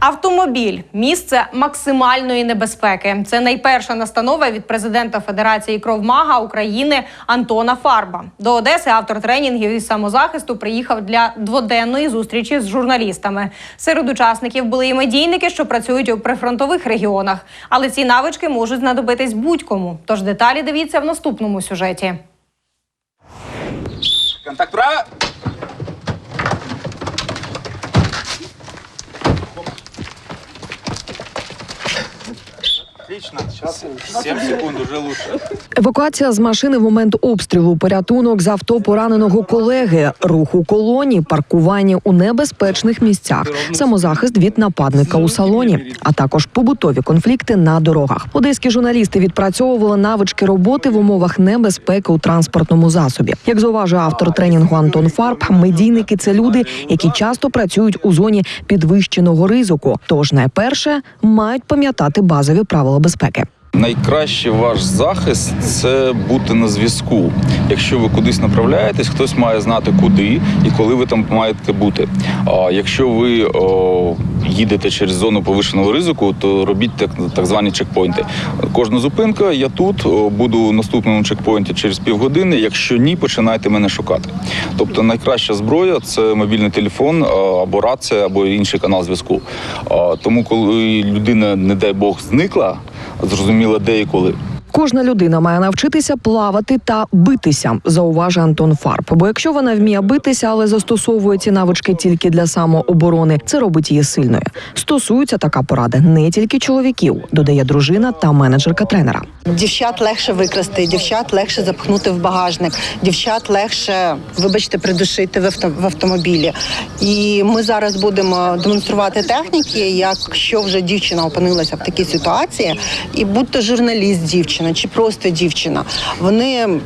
Автомобіль місце максимальної небезпеки. Це найперша настанова від президента Федерації Кровмага України Антона Фарба. До Одеси автор тренінгів із самозахисту приїхав для дводенної зустрічі з журналістами. Серед учасників були і медійники, що працюють у прифронтових регіонах. Але ці навички можуть знадобитись будь-кому. Тож деталі дивіться в наступному сюжеті. Контакт право. Отлично. Сейчас 7 секунд, уже лучше. Евакуація з машини в момент обстрілу, порятунок з авто пораненого колеги, рух у колоні, паркування у небезпечних місцях, самозахист від нападника у салоні, а також побутові конфлікти на дорогах. Одеські журналісти відпрацьовували навички роботи в умовах небезпеки у транспортному засобі. Як зауважує автор тренінгу Антон Фарб, медійники це люди, які часто працюють у зоні підвищеного ризику. Тож найперше мають пам'ятати базові правила безпеки. Найкращий ваш захист це бути на зв'язку. Якщо ви кудись направляєтесь, хтось має знати куди і коли ви там маєте бути. А якщо ви о, їдете через зону повищеного ризику, то робіть так, так звані чекпоінти. Кожна зупинка, я тут буду у наступному чекпоінті через півгодини. Якщо ні, починайте мене шукати. Тобто найкраща зброя це мобільний телефон або рація, або інший канал зв'язку. Тому, коли людина, не дай Бог, зникла, зрозуміла де і коли. Кожна людина має навчитися плавати та битися, зауважує Антон Фарб. Бо якщо вона вміє битися, але застосовує ці навички тільки для самооборони, це робить її сильною. Стосується така порада не тільки чоловіків, додає дружина та менеджерка тренера. Дівчат легше викрасти, дівчат легше запхнути в багажник, дівчат легше, вибачте, придушити в, авто, в автомобілі. І ми зараз будемо демонструвати техніки, якщо вже дівчина опинилася в такій ситуації, і будь-то журналіст дівчина чи просто дівчина, вони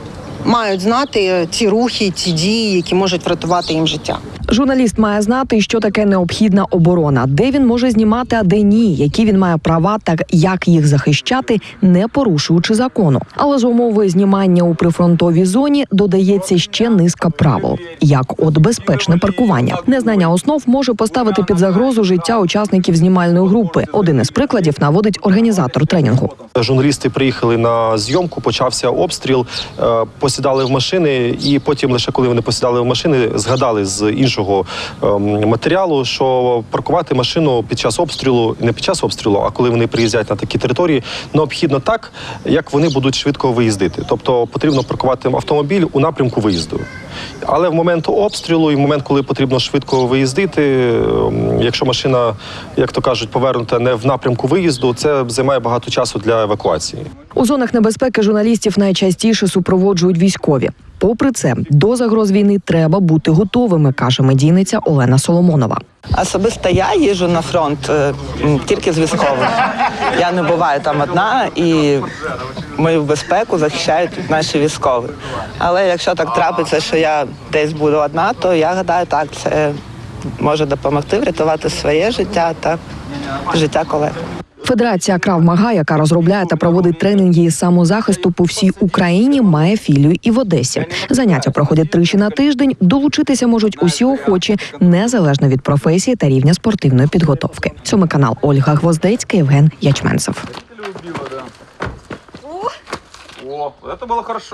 мають знати ці рухи, ці дії, які можуть врятувати їм життя. Журналіст має знати, що таке необхідна оборона, де він може знімати, а де ні, які він має права та як їх захищати, не порушуючи закону. Але з умови знімання у прифронтовій зоні додається ще низка правил, як от безпечне паркування. Незнання основ може поставити під загрозу життя учасників знімальної групи. Один із прикладів наводить організатор тренінгу. Журналісти приїхали на зйомку, почався обстріл, е, посідали в машини, і потім, лише коли вони посідали в машини, згадали з іншого ем, матеріалу, що паркувати машину під час обстрілу не під час обстрілу, а коли вони приїздять на такі території, необхідно так, як вони будуть швидко виїздити. Тобто потрібно паркувати автомобіль у напрямку виїзду. Але в момент обстрілу і в момент, коли потрібно швидко виїздити, ем, якщо машина, як то кажуть, повернута не в напрямку виїзду, це займає багато часу для евакуації. У зонах небезпеки журналістів найчастіше супроводжують військові. Попри це, до загроз війни треба бути готовими, каже медійниця Олена Соломонова. Особисто я їжджу на фронт е, тільки з військовими. Я не буваю там одна і мою безпеку захищають наші військові. Але якщо так трапиться, що я десь буду одна, то я гадаю, так це може допомогти врятувати своє життя та життя колег. Федерація Крав Мага, яка розробляє та проводить тренінги із самозахисту по всій Україні, має філію і в Одесі. Заняття проходять тричі на тиждень. Долучитися можуть усі охочі, незалежно від професії та рівня спортивної підготовки. Сьомий канал Ольга Гвоздецька, Євген Ячменцев. О, это было хорошо.